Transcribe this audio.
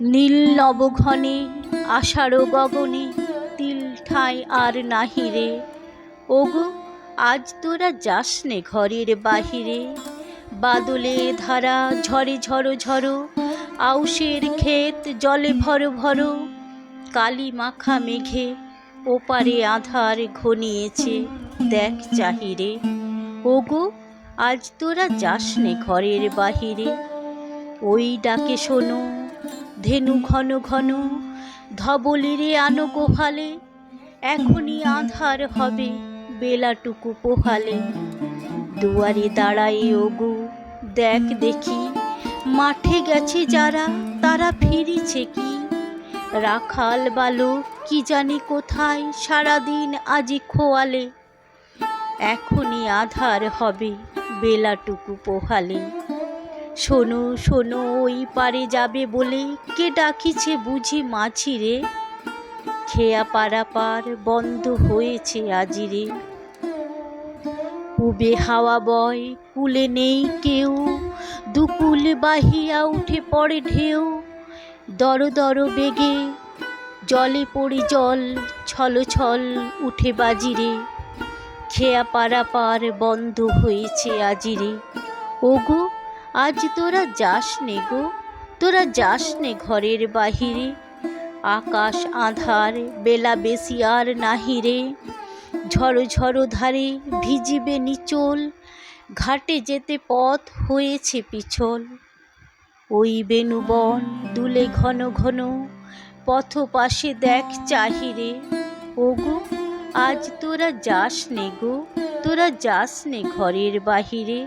নীল নবঘনে আষাঢ় গগনে তিল ঠাঁই আর নাহি রে। ওগো, আজ তোরা যাস নে ঘরের বাহিরে। বাদলে ধারা ঝরে ঝরো ঝরো, আউশের ক্ষেত জলে ভরো ভরো, কালি মাখা মেঘে ওপারে আধার ঘনিয়েছে, দেখ চাহিরে ওগো, আজ তোরা যাস নে ঘরের বাহিরে। ওই ডাকে শোনো ধেনু ঘন ঘন ধবলিরে আনো গোহালে এখনই আধার হবে বেলাটুকু পোহালে। দুয়ারে দাঁড়াই ওগো, দেখ দেখি, মাঠে গেছে যারা, তারা ফিরিছে কি? রাখাল বালক কি জানি কোথায়, সারাদিন আজি খোয়ালে। এখনই আধার হবে বেলাটুকু পোহালে। শোনো শোনো, ওই পারে যাবে বলে কে ডাকিছে বুঝি মাছি রে? খেয়া পারাপার বন্ধ হয়েছে আজিরে উবে হাওয়া বয়, কুলে নেই কেউ। দুকুল বাহিয়া উঠে পড়ে ঢেউ। দর দর বেগে জলে পড়ি জল, ছল ছল উঠে বাজিরে খেয়া পারাপার বন্ধ হয়েছে আজিরে ওগো আজ তোরা যাস নে গো, তোরা যাস নে ঘরের বাহিরে। আকাশ আধার, বেলা বেশি আর নাহিরে ঝড়ো ঝড়ো ধারে ভিজিবে নিচল, ঘাটে যেতে পথ হয়েছে পিছল। ওই বেনুবন দুলে ঘন ঘন, পথ পাশে দেখ চাহিরে ওগো, আজ তোরা যাস নে গো, তোরা যাস নে ঘরের বাহিরে।